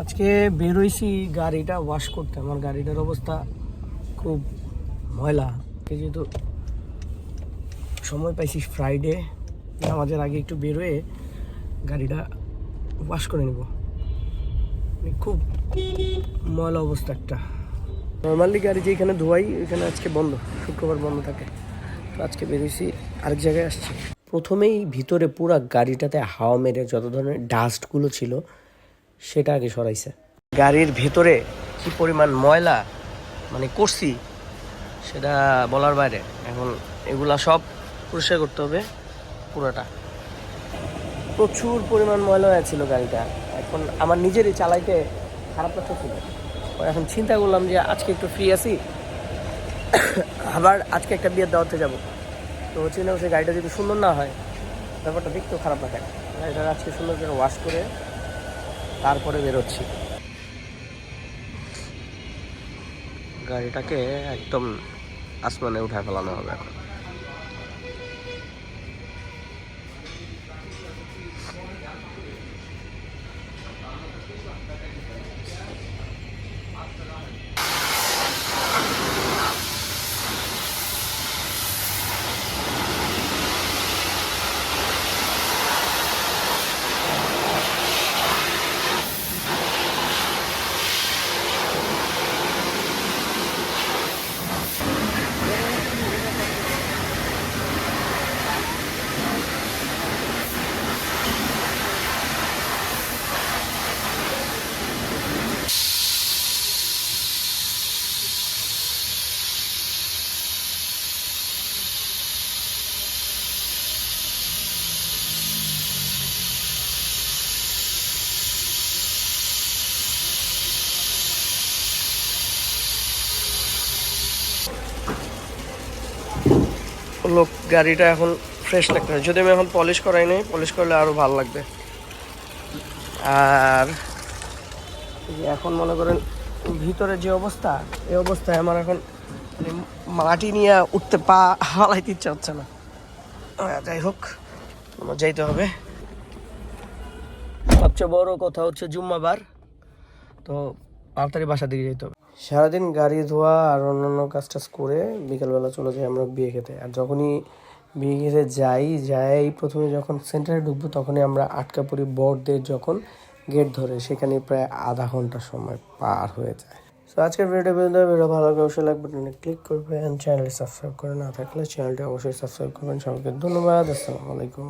আজকে বেরোইছি গাড়িটা ওয়াশ করতে। আমার গাড়িটার অবস্থা খুব ময়লা। যেহেতু সময় পাইছি ফ্রাইডে আমাদের আগে একটু বেরোয়ে গাড়িটা ওয়াশ করে নেব। মানে খুব ময়লা অবস্থা একটা। নর্মালি গাড়ি যেখানে ধোয়াই ওইখানে আজকে বন্ধ, শুক্রবার বন্ধ থাকে। তো আজকে বেরোইছি, আরেক জায়গায় আসছি। প্রথমেই ভিতরে পুরা গাড়িটাতে হাওয়া মেরে যত ধরনের ডাস্টগুলো ছিল সেটা আগে সরাইছে। গাড়ির ভেতরে কি পরিমাণ ময়লা মানে করছি, সেটা বলার বাইরে। এখন এগুলা সব পরিষ্কার করতে হবে পুরোটা। প্রচুর পরিমাণ ময়লা ছিল গাড়িটা। এখন আমার নিজেরই চালাইতে খারাপ লাগতেছিল এখন চিন্তা করলাম যে আজকে একটু ফ্রি আছি। আবার আজকে একটা বিয়ের দাওয়াতে যাব। তো চিন্তা করছি গাড়িটা যদি সুন্দর না হয়, ব্যাপারটা দেখতেও খারাপ লাগে। গাড়িটা আজকে সুন্দর করে ওয়াশ করে তারপরে বেরোচ্ছি। গাড়িটাকে একদম আসমানে উঠায় ফেলানো হবে এখন। লোক গাড়িটা এখন ফ্রেশ লাগতে যদি আমি এখন পলিশ করাই নাই পলিশ করলে আরও ভালো লাগবে। আর এখন মনে করেন ভিতরে যে অবস্থা, এই অবস্থায় আমার এখন মানে মাটি নিয়ে উঠতে পা হালাইতে ইচ্ছা হচ্ছে না। যাই হোক, আমার যাইতে হবে। সবচেয়ে বড় কথা হচ্ছে জুম্মাবার। তো তাড়াতাড়ি বাসা দিকে যেতে হবে। সারাদিন গাড়ি ধোয়া আর অন্যান্য কাজ টাজ করে বিকালবেলা চলে যাই আমরা বিয়ে খেতে। আর যখনই বিয়ে খেতে যাই যাই প্রথমে যখন সেন্টারে ঢুকবো তখনই আমরা আটকা পড়ি বড়দের যখন গেট ধরে, সেখানে প্রায় আধা ঘণ্টা সময় পার হয়ে যায়। তো আজকের ভিডিওটা পর্যন্ত ভিডিও ভালো লাগলে অবশ্যই লাইক বাটনে ক্লিক করবেন চ্যানেলটি সাবস্ক্রাইব করে না থাকলে চ্যানেলটি অবশ্যই সাবস্ক্রাইব করবেন। সবাইকে ধন্যবাদ। আসসালামু আলাইকুম।